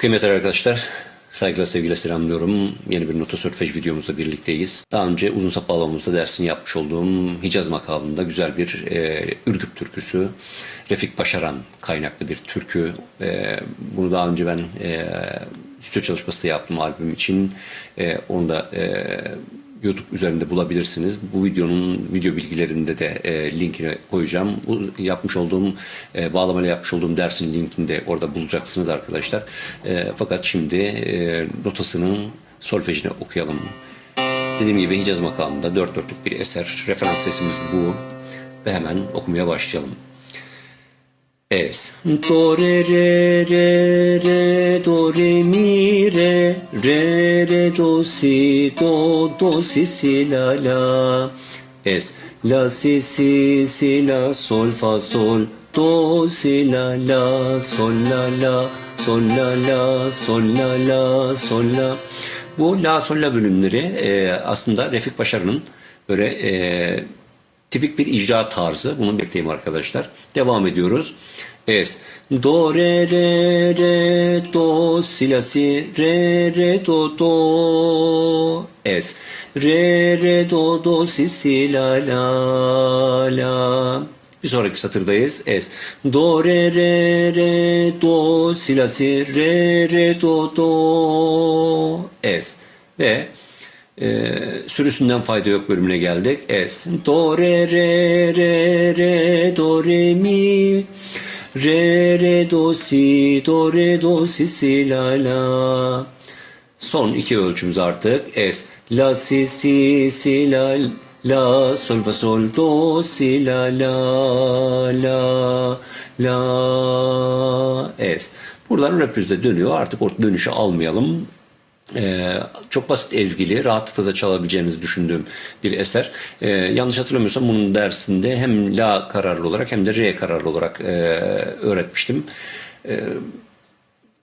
Kıymetli arkadaşlar, saygılar sevgiler selamlıyorum. Yeni bir nota sörfej videomuzda birlikteyiz. Daha önce uzun sap bağlamamızda dersini yapmış olduğum Hicaz makamında güzel bir e, Ürgüp türküsü. Refik Başaran kaynaklı bir türkü. E, bunu daha önce ben e, stüdyo çalışması da yaptım albüm için. E, onu da e, YouTube üzerinde bulabilirsiniz. Bu videonun video bilgilerinde de e, linkini koyacağım. Bu yapmış olduğum e, bağlamayla yapmış olduğum dersin linkini de orada bulacaksınız arkadaşlar. E, fakat şimdi e, notasının solfejini okuyalım. Dediğim gibi Hicaz makamında dört dörtlük bir eser. Referans sesimiz bu. Ve hemen okumaya başlayalım. Es. Do re re re re do re mi do si do do si si la la es la si si si la sol fa sol do si la la sol la la sol la la sol la la sol la bu la sol la bölümleri e, aslında Refik Başarı'nın böyle e, tipik bir icra tarzı. Bunu bekleyeyim arkadaşlar. Devam ediyoruz. Es. Do re re re do si la si re re do do es re re do do si si la la la bir sonraki satırdayız. Es. Do re re re do si la si re re do do es ve ee, sürüsünden fayda yok bölümüne geldik. Es. Do re re re re do re mi re re do si do re do si si la la Son iki ölçümüz artık. Es. La si si si la la sol fa sol do si la la la la es. Buradan röpüzde dönüyor. Artık o dönüşü almayalım. Ee, çok basit ezgili, rahatlıkla da çalabileceğinizi düşündüğüm bir eser. Ee, yanlış hatırlamıyorsam bunun dersinde hem La kararlı olarak hem de Re kararlı olarak e, öğretmiştim. Ee,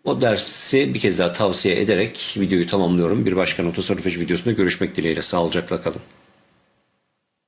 o dersi bir kez daha tavsiye ederek videoyu tamamlıyorum. Bir başka nota solfej videosunda görüşmek dileğiyle. Sağlıcakla kalın.